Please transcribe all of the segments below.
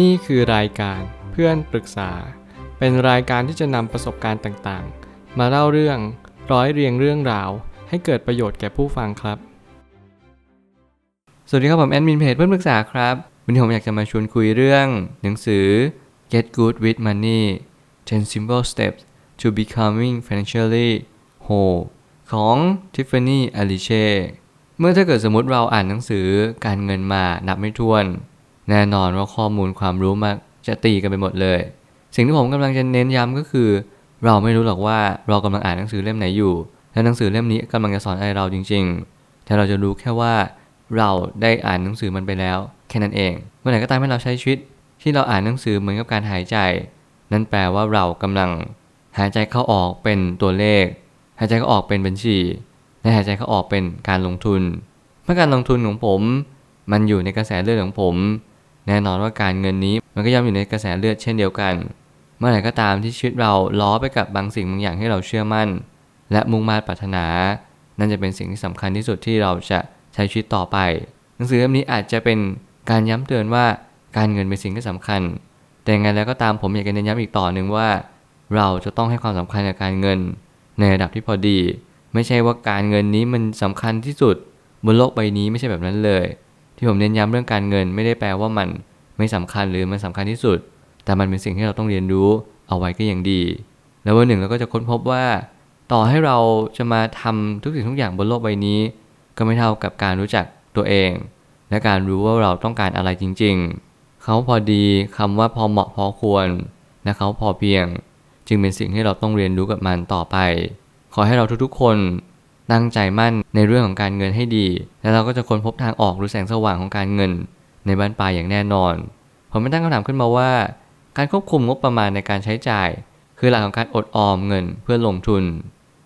นี่คือรายการเพื่อนปรึกษา เป็นรายการที่จะนำประสบการณ์ต่างๆ มาเล่าเรื่องร้อยเรียงเรื่องราว ให้เกิดประโยชน์แก่ผู้ฟังครับ สวัสดีครับผมแอดมินเพจเพื่อนปรึกษาครับ วันนี้ผมอยากจะมาชวนคุยเรื่อง หนังสือ Get Good with Money 10 Simple Steps to Becoming Financially Whole ของ Tiffany Alice เมื่อถ้าเกิดสมมติเราอ่านหนังสือการเงินมานับไม่ถ้วน แน่นอนว่าข้อมูลความรู้มักจะตีกันไปหมดเลย สิ่งที่ผมกำลังจะเน้นย้ำก็คือ เราไม่รู้หรอกว่าเรากำลังอ่านหนังสือเล่มไหนอยู่ และหนังสือเล่มนี้กำลังจะสอนอะไรเราจริง ๆ แต่เราจะรู้แค่ว่า เราได้อ่านหนังสือมันไปแล้ว แค่นั้นเอง เมื่อไหร่ก็ตามให้เราใช้ชีวิต ที่เราอ่านหนังสือเหมือนกับการหายใจ นั่นแปลว่าเรากำลัง หายใจเข้าออกเป็นตัวเลข หายใจเข้าออกเป็นบัญชีและหายใจเข้าออกเป็นการลงทุนเมื่อการลงทุนของผม มันอยู่ในกระแสเลือดของผม แน่นอนว่าการเงินนี้มันก็ย่อมอยู่ในกระแสเลือดเช่นเดียวกัน เมื่อไหร่ก็ตามที่ชีวิตเราล้อไปกับบางสิ่งบางอย่างให้เราเชื่อมั่น และมุ่งมา่ปรารถนา นั่นจะเป็นสิ่งที่สำคัญที่สุดที่เราจะใช้ชีวิตต่อไป หนังสือเล่มนี้อาจจะเป็นการย้ำเตือนว่าการเงินเป็นสิ่งที่สำคัญ แต่งไงแล้วก็ตามผมอยากจะเน้นย้ำอีกต่อหนึ่งว่า เราจะต้องให้ความสำคัญกับการเงิน ในระดับที่พอดี ไม่ใช่ว่าการเงินนี้มันสำคัญที่สุด บนโลกใบนี้ไม่ใช่แบบนั้นเลย ที่ผมเน้นย้ำเรื่องการเงินไม่ได้แปลว่ามันไม่สำคัญหรือมันสำคัญที่สุด แต่มันเป็นสิ่งที่เราต้องเรียนรู้เอาไว้ก็ยังดี แล้ววันหนึ่งเราก็จะค้นพบว่า ต่อให้เราจะมาทำทุกสิ่งทุกอย่างบนโลกใบนี้ ก็ไม่เท่ากับการรู้จักตัวเอง และการรู้ว่าเราต้องการอะไรจริง ๆ เขาพอดีคำว่าพอเหมาะพอควรและเขาพอเพียง จึงเป็นสิ่งที่เราต้องเรียนรู้กับมันต่อไป ขอให้เราทุกๆคน ตั้งใจมั่นในเรื่องของการเงินให้ดี แล้วเราก็จะค้นพบทางออกหรือแสงสว่างของการเงิน ในบ้านปลายอย่างแน่นอน ผมไม่ตั้งคำถามขึ้นมาว่า การควบคุมงบประมาณในการใช้จ่าย คือหลักของการอดออมเงินเพื่อลงทุน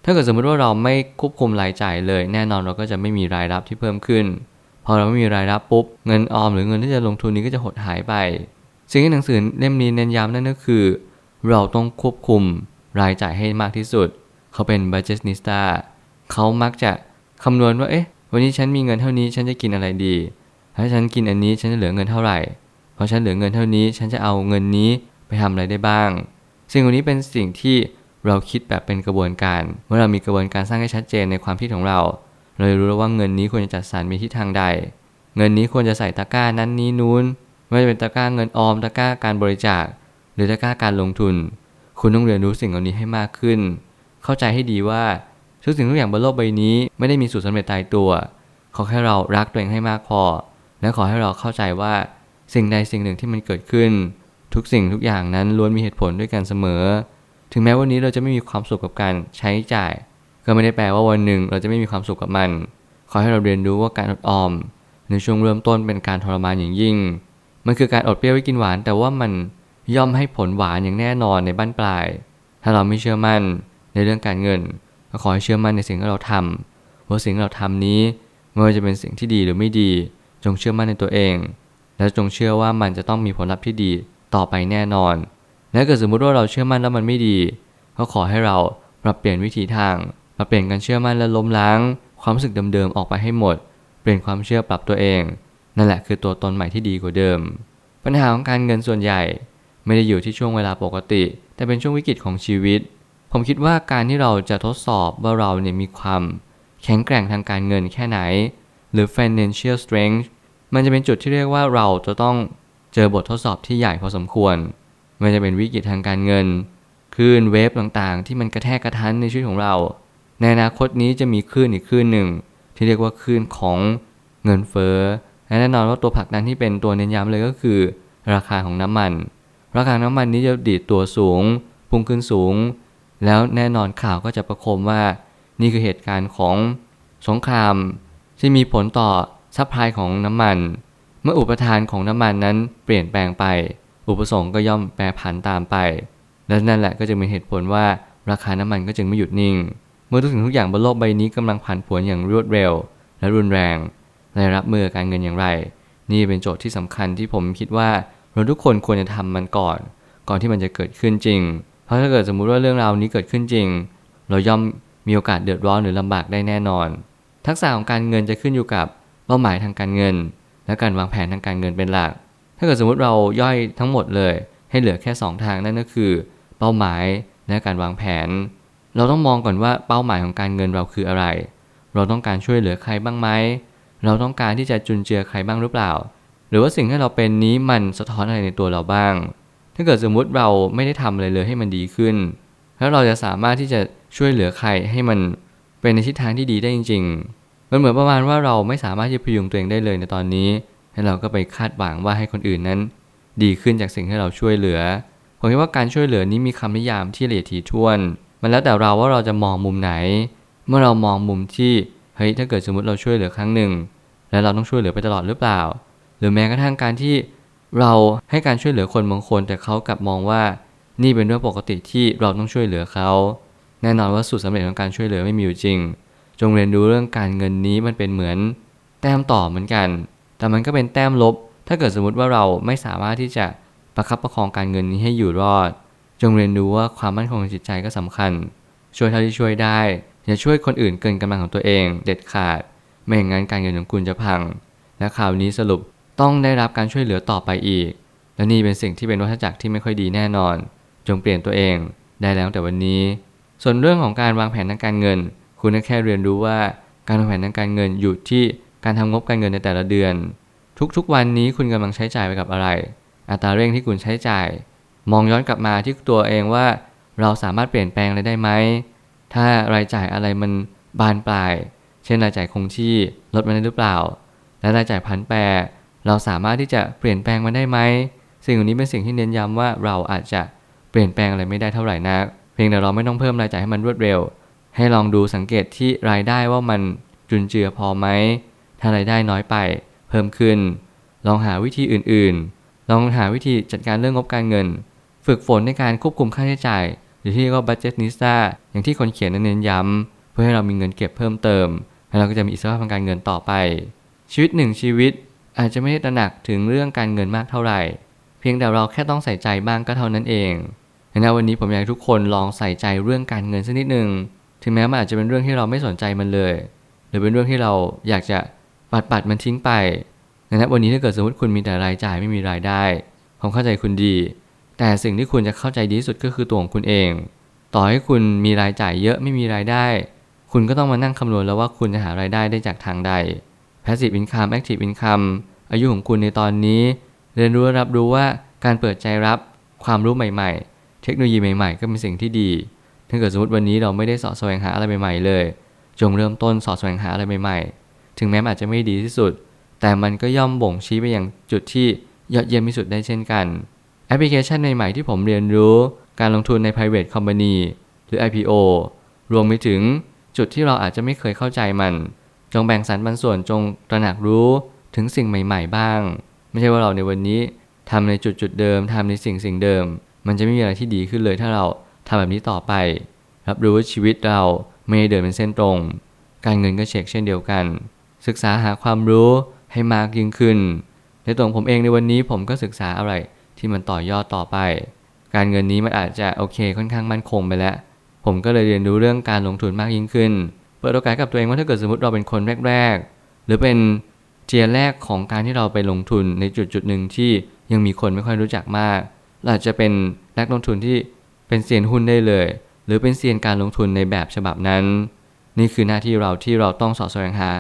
ถ้าเกิดสมมติว่าเราไม่ควบคุมรายจ่ายเลย แน่นอนเราก็จะไม่มีรายรับที่เพิ่มขึ้น พอเราไม่มีรายรับปุ๊บเงินออมหรือเงินที่จะลงทุนนี้ก็จะหดหายไป สิ่งที่หนังสือเล่มนี้เน้นย้ำนั่นก็คือ เราต้องควบคุมรายจ่ายให้มากที่สุด เขาเป็น budgetista เขามักจะคำนวณว่า เอ๊ะ วันนี้ฉันมีเงินเท่านี้ ฉันจะกินอะไรดี ถ้าฉันกินอันนี้ ฉันจะเหลือเงินเท่าไหร่ เพราะฉันเหลือเงินเท่านี้ ฉันจะเอาเงินนี้ไปทำอะไรได้บ้าง สิ่งเหล่านี้เป็นสิ่งที่เราคิดแบบเป็นกระบวนการ เมื่อเรามีกระบวนการสร้างให้ชัดเจนในความคิดของเรา เราจะรู้แล้วว่าเงินนี้ควรจะจัดสรรมีทิศทางใด เงินนี้ควรจะใส่ตะกร้านั้นนี้นู้น ไม่ว่าจะเป็นตะกร้าเงินออม ตะกร้าการบริจาค หรือตะกร้าการลงทุน คุณต้องเรียนรู้สิ่งเหล่านี้ให้มากขึ้น เข้าใจให้ดีว่า ทุกสิ่งทุกอย่างบนโลกใบนี้ไม่ได้มีสูตรสำเร็จตายตัว ขอแค่เรารักตัวเองให้มากพอ และขอให้เราเข้าใจว่าสิ่งใดสิ่งหนึ่งที่มันเกิดขึ้น ทุกสิ่งทุกอย่างนั้นล้วนมีเหตุผลด้วยกันเสมอ ถึงแม้วันนี้เราจะไม่มีความสุขกับการใช้จ่าย ก็ไม่ได้แปลว่าวันหนึ่งเราจะไม่มีความสุขกับมัน ขอให้เราเรียนรู้ว่าการอดออม ในช่วงเริ่มต้นเป็นการทรมานอย่างยิ่ง มันคือการอดเปรี้ยวไว้กินหวาน แต่ว่ามันย่อมให้ผลหวานอย่างแน่นอนในบ้านปลาย ถ้าเราไม่เชื่อมั่นในเรื่องการเงิน ก็ขอให้เชื่อมั่นในสิ่งที่เราทำว่าสิ่งที่เราทำนี้ไม่ว่าจะเป็นสิ่งที่ดีหรือไม่ดี จงเชื่อมั่นในตัวเอง และจงเชื่อว่ามันจะต้องมีผลลัพธ์ที่ดีต่อไปแน่นอน และเกิดสมมุติว่าเราเชื่อมั่นแล้วมันไม่ดี ก็ขอให้เราปรับเปลี่ยนวิธีทางปรับเปลี่ยนการเชื่อมั่นและล้มล้าง ความรู้สึกเดิมๆออกไปให้หมด เปลี่ยนความเชื่อปรับตัวเอง นั่นแหละคือตัวตนใหม่ที่ดีกว่าเดิม ปัญหาของการเงินส่วนใหญ่ ไม่ได้อยู่ที่ช่วงเวลาปกติ แต่เป็นช่วงวิกฤตของชีวิต ผมคิดว่าการที่เราจะทดสอบว่าเราเนี่ยมีความแข็งแกร่งทางการเงินแค่ไหน หรือ financial strength มันจะเป็นจุดที่เรียกว่าเราจะต้องเจอบททดสอบที่ใหญ่พอสมควรมันจะเป็นวิกฤตทางการเงินคลื่นเวฟต่างๆ ที่มันกระแทกกระทันในชีวิตของเรา ในอนาคตนี้จะมีคลื่นอีกคลื่นหนึ่ง ที่เรียกว่าคลื่นของเงินเฟ้อและแน่นอนว่าตัวผลักดันที่เป็นตัวเน้นย้ำเลยก็คือ ราคาของน้ำมัน ราคาน้ำมันนี้จะดีดตัวสูงพุ่งขึ้นสูง แล้วแน่นอนข่าวก็จะประโคมว่านี่คือเหตุการณ์ของสงคราม ที่มีผลต่อซัพพลายของน้ำมัน เมื่ออุปทานของน้ำมันนั้นเปลี่ยนแปลงไป อุปสงค์ก็ย่อมแปรผันตามไป และนั่นแหละก็จะเป็นเหตุผลว่าราคาน้ำมันก็จึงไม่หยุดนิ่ง เมื่อทุกสิ่งทุกอย่างบนโลกใบนี้กำลังผันผวนอย่างรวดเร็ว และรุนแรงและรับมือการเงินอย่างไร นี่เป็นโจทย์ที่สำคัญที่ผมคิดว่าเราทุกคนควรจะทำมันก่อน ก่อนที่มันจะเกิดขึ้นจริง เพราะถ้าเกิดสมมุติว่าเรื่องราวนี้เกิดขึ้นจริง เราย่อมมีโอกาสเดือดร้อนหรือลำบากได้แน่นอน ทักษะของการเงินจะขึ้นอยู่กับเป้าหมายทางการเงิน และการวางแผนทางการเงินเป็นหลัก ถ้าเกิดสมมติเราย่อยทั้งหมดเลย ให้เหลือแค่ 2 ทางนั่นก็คือ เป้าหมายและการวางแผน เราต้องมองก่อนว่าเป้าหมายของการเงินเราคืออะไร เราต้องการช่วยเหลือใครบ้างไหม เราต้องการที่จะจุนเจือใครบ้างหรือเปล่า หรือว่าสิ่งที่เราเป็นนี้มันสะท้อนอะไรในตัวเราบ้าง ถ้าเกิดสมมุติเราไม่ได้ทำอะไรเลยให้มันดีขึ้น แล้วเราจะสามารถที่จะช่วยเหลือใครให้มันเป็นในทิศทางที่ดีได้จริง ๆ มันเหมือนประมาณว่าเราไม่สามารถที่จะพยุงตัวเองได้เลยในตอนนี้ แล้วเราก็ไปคาดหวังว่าให้คนอื่นนั้น ดีขึ้นจากสิ่งที่เราช่วยเหลือ ผมคิดว่าการช่วยเหลือนี้มีคำนิยามที่ละเอียดถี่ถ้วน มันแล้วแต่เราว่าเราจะมองมุมไหน เมื่อเรามองมุมที่ เฮ้ย ถ้าเกิดสมมติเราช่วยเหลือครั้งหนึ่ง แล้วเราต้องช่วยเหลือไปตลอดหรือเปล่า หรือแม้กระทั่งการที่ เราให้การช่วยเหลือคนบางคน แต่เขากลับมองว่า นี่เป็นเรื่องปกติที่เราต้องช่วยเหลือเขา แน่นอนว่าสูตรสำเร็จของการช่วยเหลือไม่มีอยู่จริง จงเรียนรู้เรื่องการเงินนี้มันเป็นเหมือน แต้มต่อเหมือนกัน แต่มันก็เป็นแต้มลบ ถ้าเกิดสมมติว่าเราไม่สามารถที่จะประคับประคองการเงินนี้ให้อยู่รอด จงเรียนรู้ว่าความมั่นคงทางจิตใจก็สำคัญ ช่วยเท่าที่ช่วยได้ อย่าช่วยคนอื่นเกินกำลังของตัวเอง เด็ดขาด ไม่อย่างนั้นการเงินของคุณจะพัง และข่าวนี้สรุป ต้องได้รับการช่วยเหลือต่อไปอีก และนี่เป็นสิ่งที่เป็นวัฏจักรที่ไม่ค่อยดีแน่นอน จงเปลี่ยนตัวเองได้แล้วแต่วันนี้ ส่วนเรื่องของการวางแผนทางการเงิน คุณก็แค่เรียนรู้ว่าการวางแผนทางการเงินอยู่ที่การทำงบการเงินในแต่ละเดือน ทุกๆ วันนี้คุณกำลังใช้จ่ายไปกับอะไร อัตราเร่งที่คุณใช้จ่าย มองย้อนกลับมาที่ตัวเองว่า เราสามารถเปลี่ยนแปลงอะไรได้ไหมถ้ารายจ่ายอะไรมันบานปลาย เช่นรายจ่ายคงที่ลดมันได้หรือเปล่า และรายจ่ายพันแปร เราสามารถที่จะเปลี่ยนแปลงมันได้ไหม สิ่งเหล่านี้เป็นสิ่งที่เน้นย้ำว่าเราอาจจะเปลี่ยนแปลงอะไรไม่ได้เท่าไหร่นัก เพียงแต่เราไม่ต้องเพิ่มรายจ่ายให้มันรวดเร็ว ให้ลองดูสังเกตที่รายได้ว่ามันจุนเจือพอไหม ถ้ารายได้น้อยไป เพิ่มขึ้น ลองหาวิธีอื่นๆ ลองหาวิธีจัดการเรื่องงบการเงิน ฝึกฝนในการควบคุมค่าใช้จ่าย หรือที่เรียกว่า budget n i s t a อย่างที่คนเขียนนั้นเน้นย้ำเพื่อให้เรามีเงินเก็บเพิ่มเติม แล้วเราก็จะมีอิสรภาพทางการเงินต่อไป ชีวิตหนึ่งชีวิต อาจจะไม่ได้ตระหนักถึงเรื่องการเงินมากเท่าไหร่ เพียงแต่เราแค่ต้องใส่ใจบ้างก็เท่านั้นเองดังนั้นวันนี้ผมอยากให้ทุกคนลองใส่ใจเรื่องการเงินสักนิดหนึ่งถึงแม้มันอาจจะเป็นเรื่องที่เราไม่สนใจมันเลย หรือเป็นเรื่องที่เราอยากจะปัดปัดมันทิ้งไปดังนั้นวันนี้ถ้าเกิดสมมติคุณมีแต่รายจ่ายไม่มีรายได้ผมเข้าใจคุณดี แต่สิ่งที่คุณจะเข้าใจดีที่สุดก็คือตัวของคุณเอง ต่อให้คุณมีรายจ่ายเยอะไม่มีรายได้ คุณก็ต้องมานั่งคำนวณแล้วว่าคุณจะหารายได้ได้จากทางใด Passive Income Active Income อายุของคุณในตอนนี้ เรียนรู้และรับรู้ว่าการเปิดใจรับความรู้ใหม่ ๆ เทคโนโลยีใหม่ๆ ก็เป็นสิ่งที่ดี ถ้าเกิดสมมติวันนี้เราไม่ได้สาะแสวงหาอะไรใหม่ๆเลย จงเริ่มต้นสาะแสวงหาอะไรใหม่ๆ ถึงแม้อาจจะไม่ดีที่สุด แต่มันก็ย่อมบ่งชี้ไปอยังจุดที่ยอดเยี่ยมที่สุดได้เช่นกัน แอปพลิเคชันใหม่ๆที่ผมเรียนรู้ การลงทุนใน private company หรือ IPO รวมไปถึงจุดที่เราอาจจะไม่เคยเข้าใจมัน จงแบ่งสรรปันส่วนจงตระหนักรู้ ถึงสิ่งใหม่ ๆ บ้าง ไม่ใช่ว่าเราในวันนี้ทำในจุดจุดๆเดิมทำในสิ่งสิ่งเดิม มันจะไม่มีอะไรที่ดีขึ้นเลย ถ้าเราทำแบบนี้ต่อไป รับรู้ว่าชีวิตเราไม่ได้เดินเป็นเส้นตรง การเงินก็เช็คเช่นเดียวกัน ศึกษาหาความรู้ให้มากยิ่งขึ้น ในตัวของผมเองในวันนี้ผมก็ศึกษาอะไรที่มันต่อยอดต่อไป การเงินนี้มันอาจจะโอเคค่อนข้างมั่นคงไปแล้ว ผมก็เลยเรียนรู้เรื่องการลงทุนมากยิ่งขึ้น เปิดโอกาสกับตัวเองว่าถ้าเกิดสมมติเราเป็นคนแรก ๆ หรือเป็น เทียแรกของการที่เราไปลงทุนในจุดจุดหนึ่งที่ยังมีคนไม่ค่อยรู้จักมาก เราอาจจะเป็นนักลงทุนที่เป็นเซียนหุ้นได้เลย หรือเป็นเซียนการลงทุนในแบบฉบับนั้น นี่คือหน้าที่เราที่เราต้องสอดแสวงหา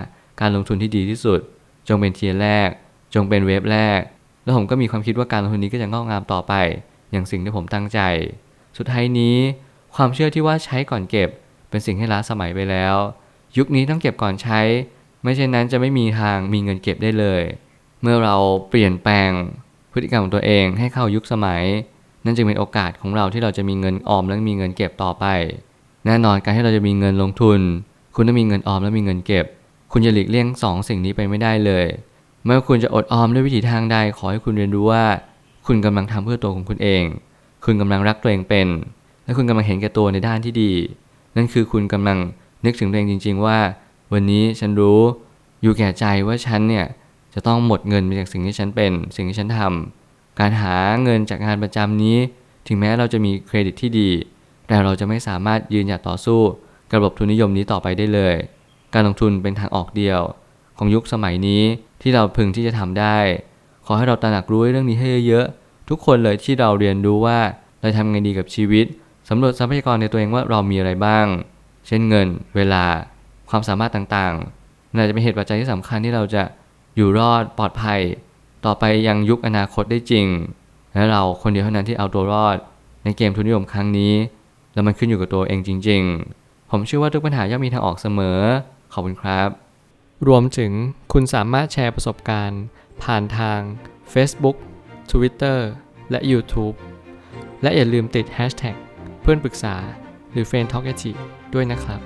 การลงทุนที่ดีที่สุด จงเป็นเทียร์แรก จงเป็นเวฟแรก แล้วผมก็มีความคิดว่าการลงทุนนี้ก็จะงอกงามต่อไป อย่างสิ่งที่ผมตั้งใจ สุดท้ายนี้ ความเชื่อที่ว่าใช้ก่อนเก็บ เป็นสิ่งให้ล้าสมัยไปแล้ว ยุคนี้ต้องเก็บก่อนใช้ ไม่เช่นนั้นจะไม่มีทางมีเงินเก็บได้เลย เมื่อเราเปลี่ยนแปลงพฤติกรรมของตัวเองให้เข้ายุคสมัย นั่นจึงเป็นโอกาสของเราที่เราจะมีเงินออมและมีเงินเก็บต่อไป แน่นอนการที่เราจะมีเงินลงทุน คุณต้องมีเงินออมและมีเงินเก็บ คุณจะหลีกเลี่ยงสองสิ่งนี้ไปไม่ได้เลยเมื่อคุณจะอดออมด้วยวิถีทางใดขอให้คุณเรียนรู้ว่า คุณกำลังทำเพื่อตัวของคุณเอง คุณกำลังรักตัวเองเป็น และคุณกำลังเห็นแก่ตัวในด้านที่ดี นั่นคือคุณกำลังนึกถึงตัวเองจริง ๆ ว่า วันนี้ฉันรู้อยู่แก่ใจว่าฉันเนี่ยจะต้องหมดเงินไปจากสิ่งที่ฉันเป็นสิ่งที่ฉันทำการหาเงินจากงานประจำนี้ ถึงแม้เราจะมีเครดิตที่ดี แต่เราจะไม่สามารถยืนหยัดต่อสู้กับระบบทุนนิยมนี้ต่อไปได้เลย การลงทุนเป็นทางออกเดียว ของยุคสมัยนี้ที่เราพึงที่จะทำได้ขขอให้เราตระหนักรู้เรื่องนี้ให้เยอะๆทุกคนเลยที่เราเรียนรู้ว่าเราทำไงดีกับชีวิตสำรวจทรัพยากรในตัวเองว่าเรามีอะไรบ้าง เช่นเงิน เวลา ความสามารถต่างๆน่าจะเป็นเหตุปัจจัยที่สำคัญที่เราจะอยู่รอดปลอดภัย ต่อไปยังยุคอนาคตได้จริง และเราคนเดียวเท่านั้นที่เอาตัวรอด ในเกมทุนนิยมครั้งนี้ แล้วมันขึ้นอยู่กับตัวเองจริง ๆ ผมเชื่อว่าทุกปัญหาย่อมมีทางออกเสมอ ขอบคุณครับ รวมถึงคุณสามารถแชร์ประสบการณ์ ผ่านทาง Facebook Twitter และ YouTube และอย่าลืมติด Hashtag เพื่อนปรึกษาหรือ f r ร e n d t a l k a ด้วยนะครับ